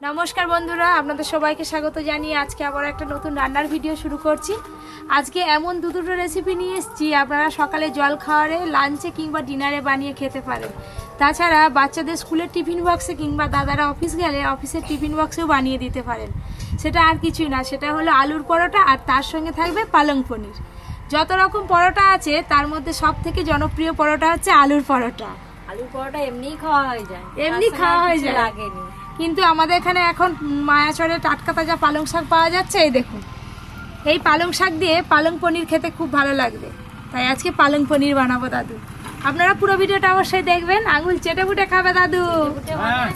নমস্কার বন্ধুরা আপনাদের সবাইকে স্বাগত জানিয়ে আজকে আবার একটা নতুন রান্নার ভিডিও শুরু করছি। আজকে এমন দু দুটো রেসিপি নিয়ে এসেছি আপনারা সকালে জল খাওয়ারে লাঞ্চে কিংবা ডিনারে বানিয়ে খেতে পারেন। তাছাড়া বাচ্চাদের স্কুলের টিফিন বক্সে কিংবা দাদারা অফিস গেলে অফিসের টিফিন বক্সেও বানিয়ে দিতে পারেন। সেটা আর কিছুই না সেটা হলো আলুর পরোটা আর তার সঙ্গে থাকবে পালং পনির। যত রকম পরোটা আছে তার মধ্যে সব থেকে জনপ্রিয় পরোটা হচ্ছে আলুর পরোটা। আলুর পরোটা এমনিই খাওয়া হয়ে যায়। এমনি খাওয়া হয়ে যায়। লাগেনি। কিন্তু আমাদের এখানে এখন মায়াচরে টাটকা তাজা পালং শাক পাওয়া যাচ্ছে এই দেখুন। এই পালং শাক দিয়ে পালং পনির খেতে খুব ভালো লাগবে। তাই আজকে পালং পনির বানাবো দাদু। আপনারা পুরো ভিডিওটা অবশ্যই দেখবেন। আঙুল চেটে ফুটে খাবে দাদু। হ্যাঁ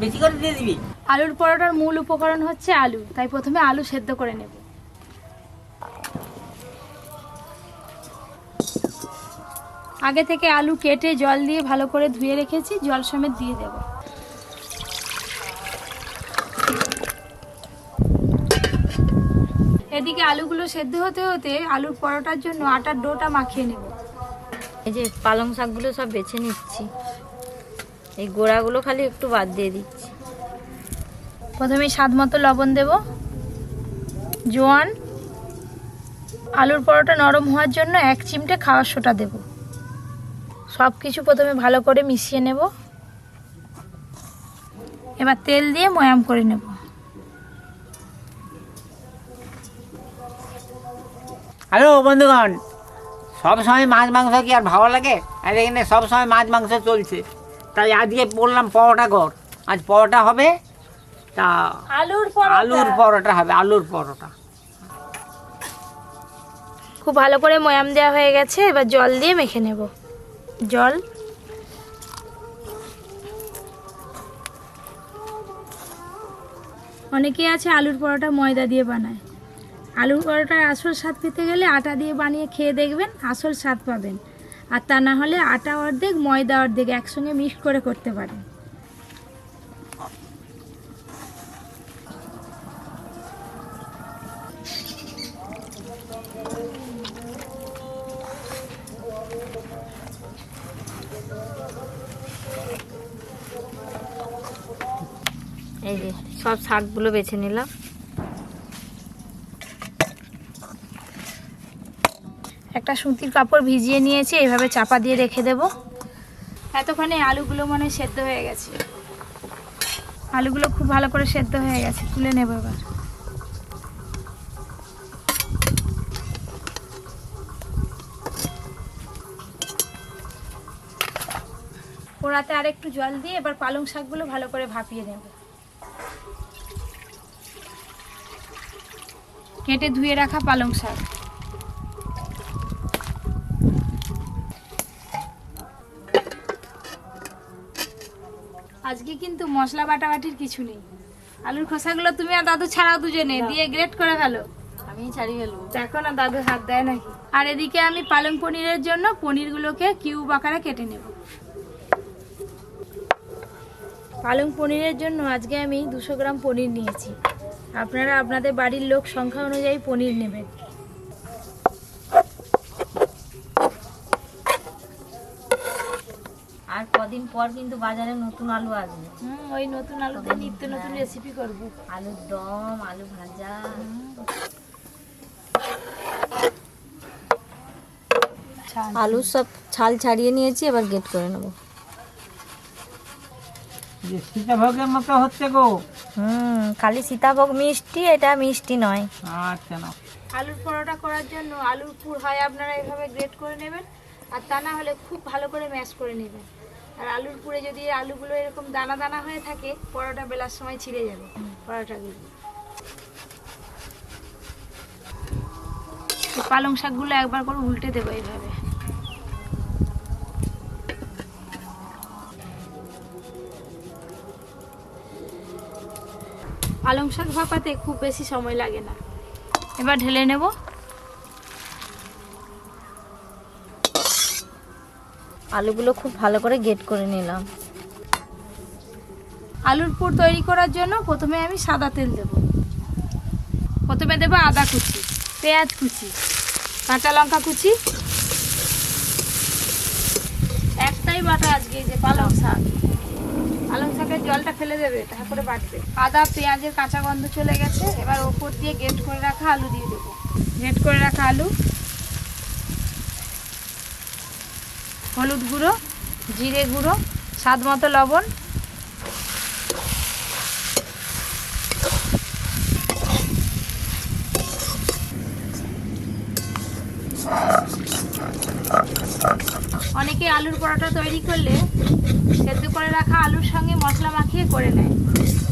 বেশি করে দিয়ে দিবি। আলুর পরোটার মূল উপকরণ হচ্ছে আলু। তাই প্রথমে আলু সেদ্ধ করে নেব। আগে থেকে আলু কেটে জল দিয়ে ভালো করে ধুয়ে রেখেছি জল সমেত দিয়ে দেব। এদিকে আলুগুলো সেদ্ধ হতে হতে আলুর পরোটার জন্য আটার ডোটা মাখিয়ে নেব। এই যে পালং শাকগুলো সব বেছে নিচ্ছি। এই গোড়াগুলো খালি একটু বাদ দিয়ে দিচ্ছি। প্রথমে স্বাদ মতো লবণ দেব। জোয়ান আলুর পরোটা নরম হওয়ার জন্য এক চিমটে খাওয়ার সোটা দেব। সব কিছু প্রথমে ভালো করে মিশিয়ে নেব। এবার তেল দিয়ে ময়াম করে নেব। হ্যালো বন্ধুগণ। সব সময় মাছ মাংস কি আর ভালো লাগে? আর এখানে সব সময় মাছ মাংস চলছে। তাই আজকে বললাম পরোটা কর। আজ পরোটা হবে তা আলুর আলুর পরোটা হবে আলুর পরোটা। খুব ভালো করে ময়াম দেওয়া হয়ে গেছে এবার জল দিয়ে মেখে নেব। জল। অনেকেই আছে আলুর পরোটা ময়দা দিয়ে বানায়। আলুর পরোটার আসল স্বাদ পেতে গেলে আটা দিয়ে বানিয়ে খেয়ে দেখবেন আসল স্বাদ পাবেন। আর তা না হলে আটা অর্ধেক, ময়দা অর্ধেক একসঙ্গে মিক্স করে করতে পারেন। এই যে সব শাকগুলো বেছে নিলাম। একটা সুতির কাপড় ভিজিয়ে নিয়েছি এইভাবে চাপা দিয়ে রেখে দেব। এতক্ষণে আলুগুলো মানে সেদ্ধ হয়ে গেছে। আলুগুলো খুব ভালো করে সেদ্ধ হয়ে গেছে, তুলে নেব এবার। পোড়াতে আর একটু জল দিয়ে এবার পালং শাকগুলো ভালো করে ভাপিয়ে নেব। কেটে ধুয়ে রাখা পালং শাক। আজকে কিন্তু মশলা বাটাবাটির কিছু নেই। আলুর খোসাগুলো তুমি আর দাদু ছাড়াও দুজনে দিয়ে গ্রেট করে ফেলো। আমি ছাড়িয়ে ফেলব। দেখো না দাদু হাত দেয় নাকি? আর এদিকে আমি পালং পনিরের জন্য পনিরগুলোকে কিউব আকারে কেটে নেব। পালং পনিরের জন্য আজকে আমি দুশো গ্রাম পনির নিয়েছি। আপনারা আপনাদের বাড়ির লোক সংখ্যা অনুযায়ী পনির নেবেন আর কদিন পর কিন্তু বাজারে নতুন আলু আসবে। হুম ওই নতুন আলুতে নিত্য নতুন রেসিপি করব। আলুর দম আলু ভাজা। আলুর সব ছাল ছাড়িয়ে নিয়েছি এবার গেট করে নেব। যে সীতাভোগের মতো হচ্ছে গো। হুম খালি সীতাভোগ মিষ্টি এটা মিষ্টি নয়। আচ্ছা না আলুর পরোটা করার জন্য আলুর পুর হয় আপনারা এভাবে গ্রেট করে নেবেন আর তা না হলে খুব ভালো করে ম্যাশ করে নেবেন। আর আলুর পুরে যদি আলুগুলো এরকম দানা দানা হয়ে থাকে, পরোটা বেলার সময় ছিঁড়ে যাবে পরোটাগুলো পালং শাকগুলো একবার করে উল্টে দেবো এইভাবে। পালং শাক ভাপাতে খুব বেশি সময় লাগে না। এবার ঢেলে নেব। আলুগুলো খুব ভালো করে গেট করে নিলাম। আলুর পুর তৈরি করার জন্য প্রথমে আমি সাদা তেল দেব। প্রথমে দেবো আদা কুচি, পেঁয়াজ কুচি, কাঁচা লঙ্কা কুচি। একটাই বাটা আজকে যে পালং শাক। পালং শাকের জলটা ফেলে দেবে, তারপরে বাটবে। আদা, পেঁয়াজের কাঁচা গন্ধ চলে গেছে, এবার ওপর দিয়ে গেট করে রাখা আলু দিয়ে দেবো। গেট করে রাখা আলু। হলুদ গুঁড়ো, জিরে গুঁড়ো, স্বাদ মতো লবণ। অনেকে আলুর পরোটা তৈরি করলে সেদ্ধ করে রাখা আলুর সঙ্গে মশলা মাখিয়ে করে নেয়।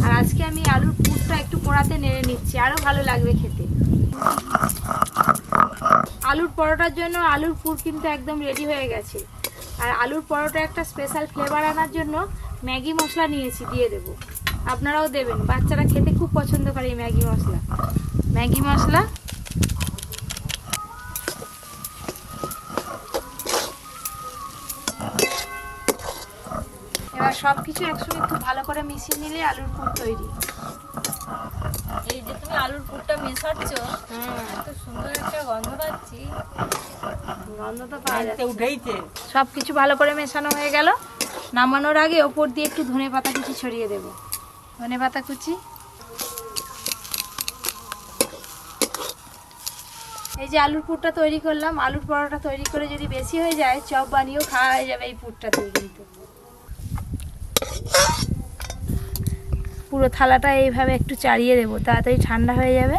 আর আজকে আমি আলুর পুরটা একটু পোড়াতে নেড়ে নিচ্ছি আরও ভালো লাগবে খেতে। আলুর পরোটার জন্য আলুর পুর কিন্তু একদম রেডি হয়ে গেছে। আর আলুর পরোটা একটা স্পেশাল ফ্লেভার আনার জন্য ম্যাগি মশলা নিয়েছি দিয়ে দেব। আপনারাও দেবেন। বাচ্চারা খেতে খুব পছন্দ করে এই ম্যাগি মশলা। ম্যাগি মশলা। এবার সব কিছু একসঙ্গে খুব ভালো করে মিশিয়ে নিলে আলুর পুর তৈরি। এই যে তুমি আলুর পুরটা মেশাচ্ছ এত সুন্দর একটা গন্ধ পাচ্ছি। সব কিছু ভালো করে মেশানো হয়ে গেল। নামানোর আগে ওপর দিয়ে একটু ধনে পাতা কুচি ছড়িয়ে দেব। ধনে পাতা কুচি। এই যে আলুর পুরটা তৈরি করলাম, আলুর পরোটা তৈরি করে যদি বেশি হয়ে যায়, চপ বানিয়েও খাওয়া হয়ে যাবে এই পুরটা কিন্তু। পুরো থালাটা এইভাবে একটু চাড়িয়ে দেবো, তাড়াতাড়ি ঠান্ডা হয়ে যাবে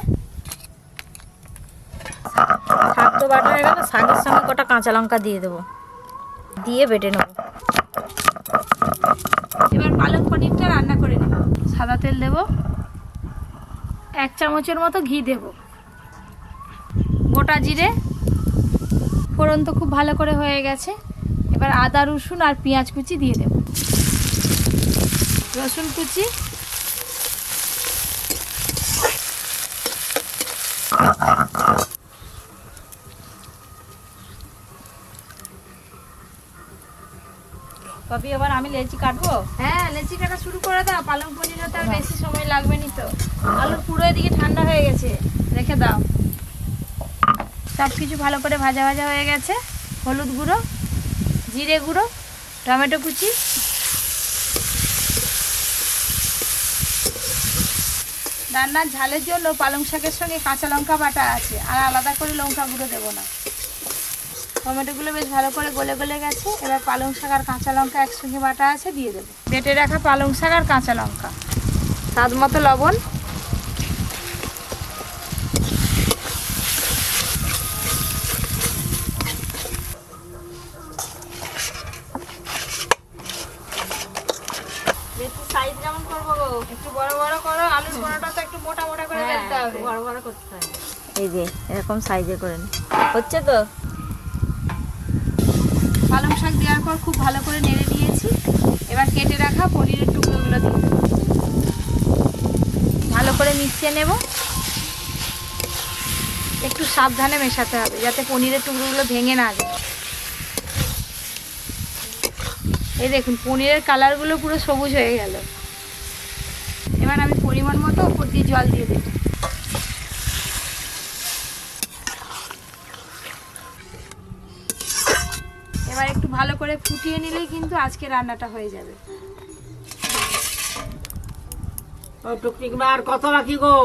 শাক তো বাটা হয়ে গেল শাকের সঙ্গে কটা কাঁচা লঙ্কা দিয়ে দেবো। দিয়ে বেটে নেব। এবার পালক পনিরটা রান্না করে নেব। সাদা তেল দেব। এক চামচের মতো ঘি দেব। গোটা জিরে। ফোড়ন তো খুব ভালো করে হয়ে গেছে। এবার আদা রসুন আর পেঁয়াজ কুচি দিয়ে দেব। রসুন কুচি কপি এবার আমি লেচি কাটবো? হ্যাঁ লেচি কাটা শুরু করে দাও পালং পনির হতে আর বেশি সময় লাগবে নি তো। আলুর পুরো এদিকে ঠান্ডা হয়ে গেছে রেখে দাও। সব কিছু ভালো করে ভাজা ভাজা হয়ে গেছে। হলুদ গুঁড়ো জিরে গুঁড়ো টমেটো কুচি। রান্নার ঝালের জন্য পালং শাকের সঙ্গে কাঁচা লঙ্কা বাটা আছে আর আলাদা করে লঙ্কা গুঁড়ো দেবো না। টমেটোগুলো বেশ ভালো করে গলে গলে গেছে। এবার পালং শাক আর কাঁচা লঙ্কা একসঙ্গে বাটা আছে দিয়ে দেবো। বেটে রাখা পালং শাক আর কাঁচা লঙ্কা। স্বাদ মতো লবণ। সাইজ যেমন করব গো? একটু বড় বড় করো আলুর তো একটু মোটা মোটা করে বেলতে হবে। বড় বড় করতে হবে। এই যে এরকম সাইজে করে হচ্ছে তো? পালং শাক দেওয়ার পর খুব ভালো করে নেড়ে দিয়েছি এবার কেটে রাখা পনিরের টুকরোগুলো দিয়ে ভালো করে মিশিয়ে নেব। একটু সাবধানে মেশাতে হবে, যাতে পনিরের টুকরোগুলো ভেঙে না যায়। এই দেখুন, পনিরের কালারগুলো পুরো সবুজ হয়ে গেল। এবার আমি পরিমাণ মতো উপর দিয়ে জল দিয়ে দেবো। করে ফুটিয়ে নিলেই কিন্তু আজকে রান্নাটা হয়ে যাবে। ও টুকটিক মা আর কত বাকি গো?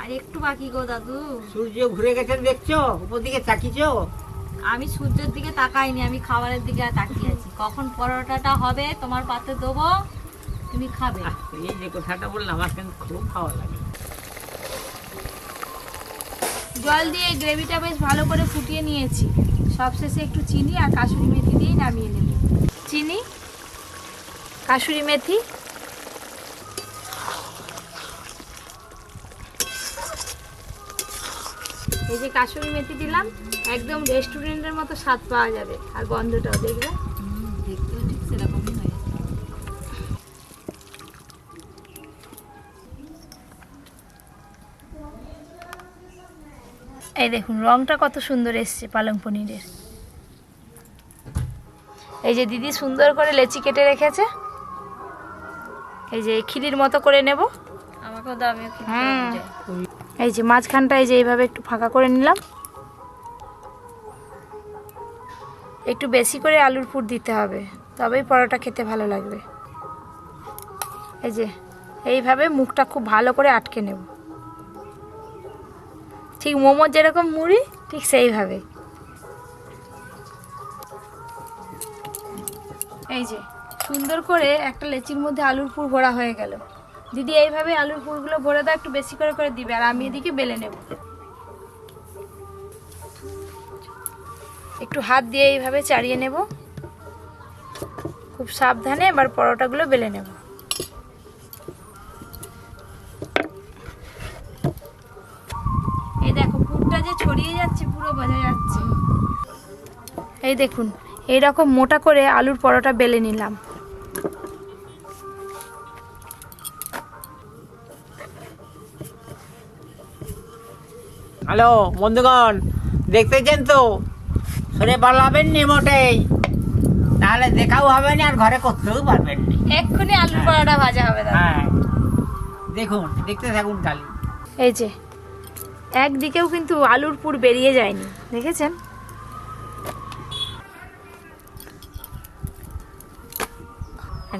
আর একটু বাকি গো দাদু। সূর্য ঘুরে গেছে দেখছ? উপর দিকে তাকিয়েছো? আমি সূর্যের দিকে তাকাইনি আমি খাবারের দিকে তাকিয়ে আছি। কখন পরোটাটা হবে তোমার পাতে দেবো তুমি খাবে। এই যে কথাটা বললাম আমার কিন্তু খুব ভালো লাগে। জল দিয়ে গ্রেভিটা বেশ ভালো করে ফুটিয়ে নিয়েছি। সবশেষে একটু চিনি আর কাশুরি মেথি দিয়েই নামিয়ে নেব। চিনি? কাশুরি মেথি? এই যে কাশুরি মেথি দিলাম একদম রেস্টুরেন্টের মতো স্বাদ পাওয়া যাবে। আর গন্ধটাও দেখবে। এই দেখুন রংটা কত সুন্দর এসছে পালং পনিরের। এই যে দিদি সুন্দর করে লেচি কেটে রেখেছে। এই যে খিলির মতো করে নেব। আমাকেও দাও এই যে মাঝখানটা এই যে এইভাবে একটু ফাঁকা করে নিলাম। একটু বেশি করে আলুর পুর দিতে হবে তবেই পরোটা খেতে ভালো লাগবে। এই যে এইভাবে মুখটা খুব ভালো করে আটকে নেব। ঠিক মোমোর যেরকম মুড়ি, ঠিক সেইভাবে। এই যে, সুন্দর করে একটা লেচির মধ্যে আলুর পুর ভরা হয়ে গেল। দিদি, এইভাবে আলুর পুরগুলো ভরে দাও, একটু বেশি করে করে দিবে, আর আমি এদিকে বেলে নেব। একটু হাত দিয়ে এইভাবে চাড়িয়ে নেব। খুব সাবধানে, এবার পরোটাগুলো বেলে নেব। এই দেখুন এই রকম মোটা করে আলুর পরোটা বেলে নিলাম। হ্যালো বন্ধুগণ দেখতেছেন তো? সরে পালাবেন নি মোটেই। তাহলে দেখাও হবে না আর ঘরে করতেও পারবেন না এক্ষুনি আলুর পরোটা ভাজা হবে দাদা। হ্যাঁ। দেখুন দেখতে থাকুন খালি। এই যে একদিকেও কিন্তু আলুর পুর বেরিয়ে যায়নি দেখেছেন?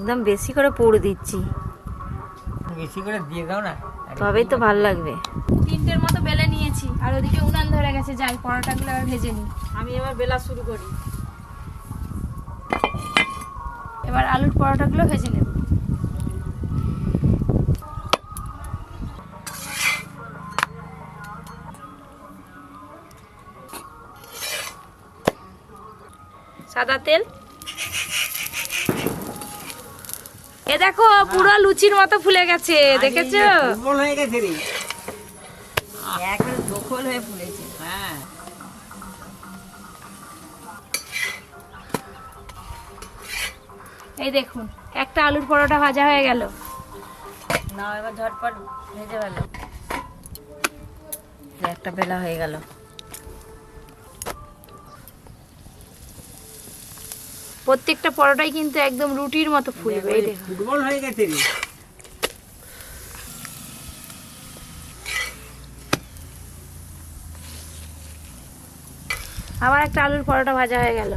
একদম বেশি করে পুর দিচ্ছি। বেশি করে দিয়ে দাও না। তবেই তো ভালো লাগবে। তিনটের মতো বেলে নিয়েছি আর ওদিকে উনান ধরে গেছে যাই পরোটাগুলো আর ভেজে নিই। আমি এবার বেলা শুরু করি। এবার আলুর পরোটাগুলো ভেজে নেব। সাদা তেল? এ দেখো পুরো লুচির মতো ফুলে গেছে দেখেছ? হয়ে গেছে রে। দখল হয়ে ফুলেছে হ্যাঁ। এই দেখুন একটা আলুর পরোটা ভাজা হয়ে গেল। না এবার ঝটপট ভেজে গেল একটা বেলা হয়ে গেল। প্রত্যেকটা পরোটাই কিন্তু একদম রুটির মতো ফুলবে এই দুর্বল হয়ে গেছে রে। আবার একটা আলুর পরোটা ভাজা হয়ে গেল।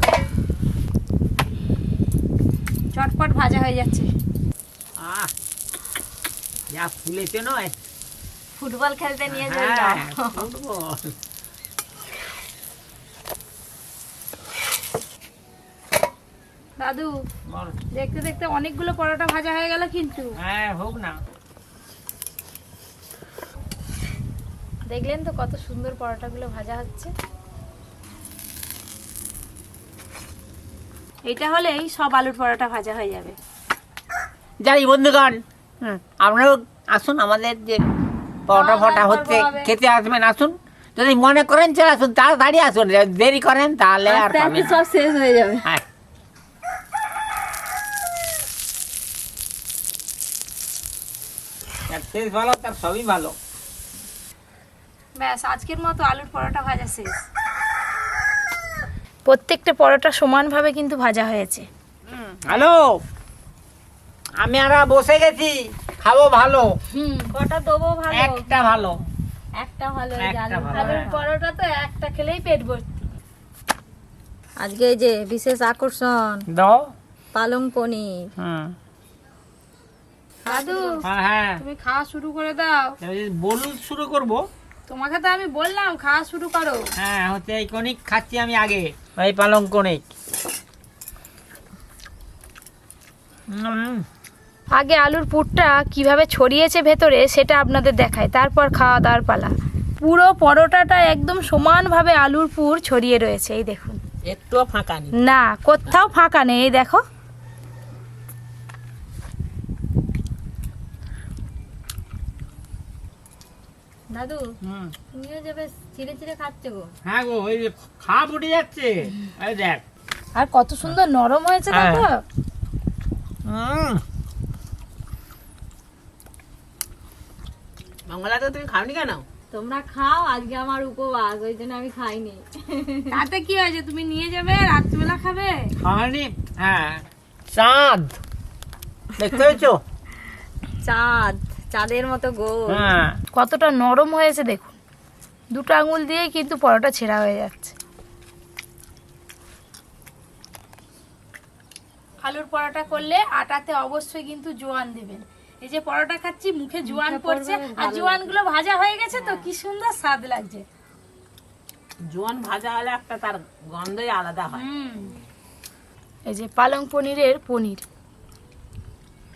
চটপট ভাজা হয়ে যাচ্ছে। আহ যা ফুলেছে নয়। ফুটবল খেলতে নিয়ে চলে হ্যাঁ, যাও ফুটবল। দাদু। দেখতে দেখতে অনেকগুলো পরোটা ভাজা হয়ে গেল কিন্তু। হ্যাঁ হোক না। দেখলেন তো কত সুন্দর পরোটাগুলো ভাজা হচ্ছে? এটা হলেই সব আলুর পরোটা ভাজা হয়ে যাবে। যাই বন্ধুগণ হুম, আপনারাও আসুন আমাদের যে পরোটা ফটা হচ্ছে খেতে আসবেন আসুন। যদি মনে করেন চলে আসুন তাড়াতাড়ি আসুন দেরি করেন তাহলে আর সব শেষ হয়ে যাবে। হ্যাঁ শেষ ভালো তার সবই ভালো। ব্যাস আজকের মতো আলুর পরোটা ভাজা শেষ। প্রত্যেকটা পরোটা সমানভাবে কিন্তু ভাজা হয়েছে। হ্যালো? আমি আর বসে গেছি খাব ভালো। হুম। কটা দেবো ভালো? একটা ভালো। একটা ভালো আলুর পরোটা। আলুর পরোটা তো একটা খেলেই পেট ভর্তি। আজকে এই যে বিশেষ আকর্ষণ দাও। পালং পনির। হুম। দাদু হ্যাঁ হ্যাঁ। তুমি খাওয়া শুরু করে দাও। বলুন শুরু করব? তোমাকে তো আমি বললাম খাওয়া শুরু করো। হ্যাঁ হচ্ছে এই কণিক খাচ্ছি আমি আগে এই পালং কণিক। উম, আগে আলুর পুরটা কীভাবে ছড়িয়েছে ভেতরে সেটা আপনাদের দেখায় তারপর খাওয়া দাওয়ার পালা। পুরো পরোটাটা একদম সমানভাবে আলুর পুর ছড়িয়ে রয়েছে এই দেখুন। একটুও ফাঁকা নেই। না কোথাও ফাঁকা নেই এই দেখো। দাদু তুমিও যাবে চিড়ে চিড়ে খাচ্ছ গো। হ্যাঁ গো ওই খাপ উঠে যাচ্ছে। এই দেখ। আর কত সুন্দর নরম হয়েছে হ্যাঁ। দেখো উম। মঙ্গলা তো তুমি খাওনি কেন? তোমরা খাও আজকে আমার উপবাস ওই জন্য আমি খাইনি। তাতে কি হয়েছে তুমি নিয়ে যাবে রাত্রিবেলা খাবে? খাওনি হ্যাঁ। চাঁদ। দেখতে পেয়েছ? চাঁদ। চাঁদের মতো গোল। হ্যাঁ। কতটা নরম হয়েছে দেখুন। দুটো আঙুল দিয়েই কিন্তু পরোটা ছেঁড়া হয়ে যাচ্ছে। আলুর পরোটা করলে আটাতে অবশ্যই কিন্তু জোয়ান দেবেন। এই যে পরোটা খাচ্ছি মুখে জোয়ান পড়ছে আর ভালো জোয়ানগুলো ভাজা হয়ে গেছে তো কি সুন্দর স্বাদ লাগছে। জোয়ান ভাজা হলে একটা তার গন্ধই আলাদা হয়। হুম। এই যে পালং পনিরের পনির।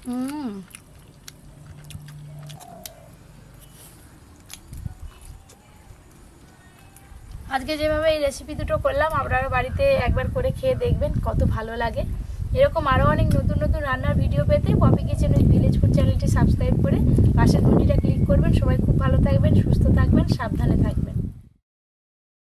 হুম। আজকে যেভাবে এই রেসিপি দুটো করলাম, আপনারা বাড়িতে একবার করে খেয়ে দেখবেন কত ভালো লাগে। এরকম আরও অনেক নতুন নতুন রান্নার ভিডিও পেতে Poppy kitchen with village food চ্যানেলটি সাবস্ক্রাইব করে পাশের ঘুটিটা ক্লিক করবেন। সবাই খুব ভালো থাকবেন, সুস্থ থাকবেন, সাবধানে থাকবেন।